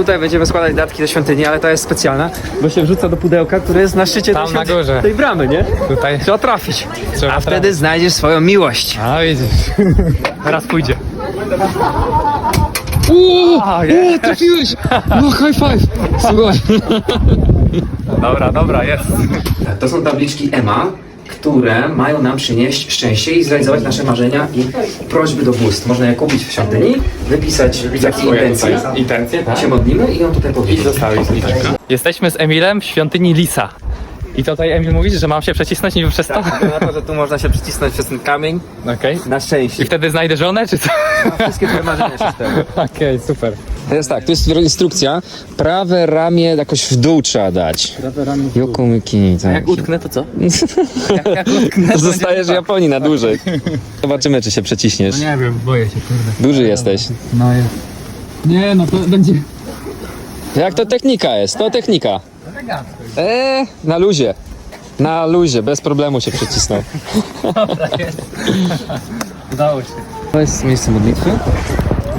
Tutaj będziemy składać datki do świątyni, ale to jest specjalna, bo się wrzuca do pudełka, które jest na szczycie Tam tej, na świątyni- górze. tej bramy, nie? Tutaj Trzeba trafić. Trzeba A wtedy znajdziesz swoją miłość. A widzisz. Teraz pójdzie. Uuu, trafiłeś! No high five! Słuchaj. Dobra, dobra, jest. To są tabliczki EMA, które mają nam przynieść szczęście i zrealizować nasze marzenia i prośby do bóstw. Można je kupić w świątyni, wypisać takie intencje, Intencje, tak? się modlimy i ją tutaj powiedzieć. Zostawić tutaj. Jesteśmy z Emilem w świątyni Lisa. I tutaj Emil mówisz, że mam się przecisnąć niby przez to? Tak, na to, że tu można się przycisnąć przez ten kamień Okej. na szczęście. I wtedy znajdę żonę, czy co? Wszystkie twoje marzenia się spełnią. Okej, super. To jest tak, to jest instrukcja. Prawe ramię jakoś w dół trzeba dać. Prawe ramię Yokomiki, tak. Jak utknę, to co? jak, jak utknę, to Zostajesz w Japonii na dłużej. Zobaczymy, czy się przeciśniesz. Nie wiem, boję się, kurde. Duży jesteś. No jest. Nie, no to będzie... Jak to technika jest? To technika. Eee, na luzie. Na luzie, bez problemu się przycisnął. Udało się. To jest miejsce modlitwy.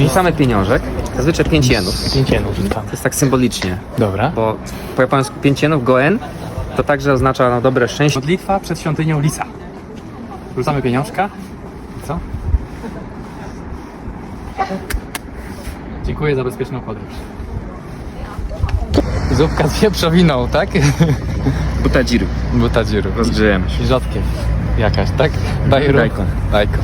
Wrzucamy pieniążek, zazwyczaj 5 jenów. Pięć jenów rzucam. To jest tak symbolicznie, Dobra. bo po japońsku 5 jenów, goen, to także oznacza no, dobre szczęście. Modlitwa przed świątynią Lisa. Rzucamy pieniążka. Co? Dziękuję za bezpieczną podróż. Zupka z wieprzowiną, tak? Butajiru. Butadziru. Rozgrzejemy się. I rzodkiew jakaś, tak? Dajru. Daikon. Daikon.